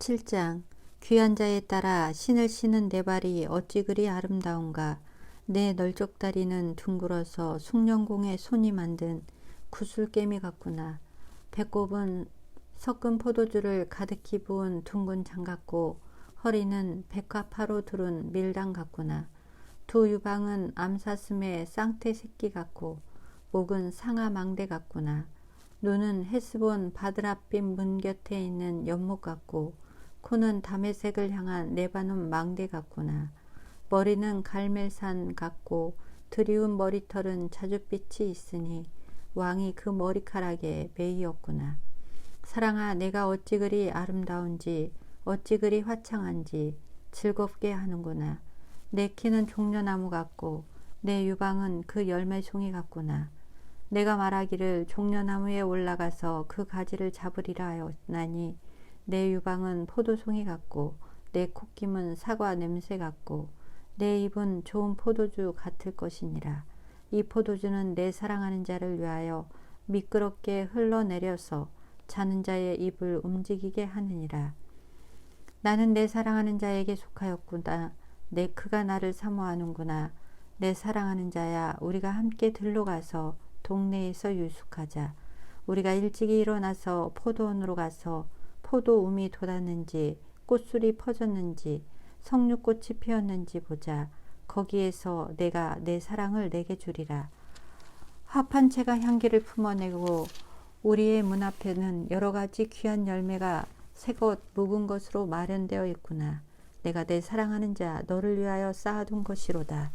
7장 귀한 자에 따라 신을 신은 내 발이 어찌 그리 아름다운가. 내 널쩍다리는 둥글어서 숭령공의 손이 만든 구슬깨미 같구나. 배꼽은 섞은 포도주를 가득히 부은 둥근 장 같고 허리는 백화파로 두른 밀당 같구나. 두 유방은 암사슴의 쌍태 새끼 같고 목은 상아 망대 같구나. 눈은 헤스본 바드라빛 문 곁에 있는 연못 같고 코는 담의색을 향한 네바논 망대 같구나. 머리는 갈멜산 같고 드리운 머리털은 자줏빛이 있으니 왕이 그 머리카락에 매이었구나. 사랑아 내가 어찌 그리 아름다운지 어찌 그리 화창한지 즐겁게 하는구나. 내 키는 종려나무 같고 내 유방은 그 열매송이 같구나. 내가 말하기를 종려나무에 올라가서 그 가지를 잡으리라 하였나니 내 유방은 포도송이 같고 내 콧김은 사과 냄새 같고 내 입은 좋은 포도주 같을 것이니라. 이 포도주는 내 사랑하는 자를 위하여 미끄럽게 흘러내려서 자는 자의 입을 움직이게 하느니라. 나는 내 사랑하는 자에게 속하였구나. 내 그가 나를 사모하는구나. 내 사랑하는 자야, 우리가 함께 들러 가서 동네에서 유숙하자. 우리가 일찍이 일어나서 포도원으로 가서 포도움이 돋았는지 꽃술이 퍼졌는지 석류꽃이 피었는지 보자. 거기에서 내가 내 사랑을 내게 주리라. 합한 채가 향기를 품어내고 우리의 문 앞에는 여러 가지 귀한 열매가 새것 묵은 것으로 마련되어 있구나. 내가 내 사랑하는 자 너를 위하여 쌓아둔 것이로다.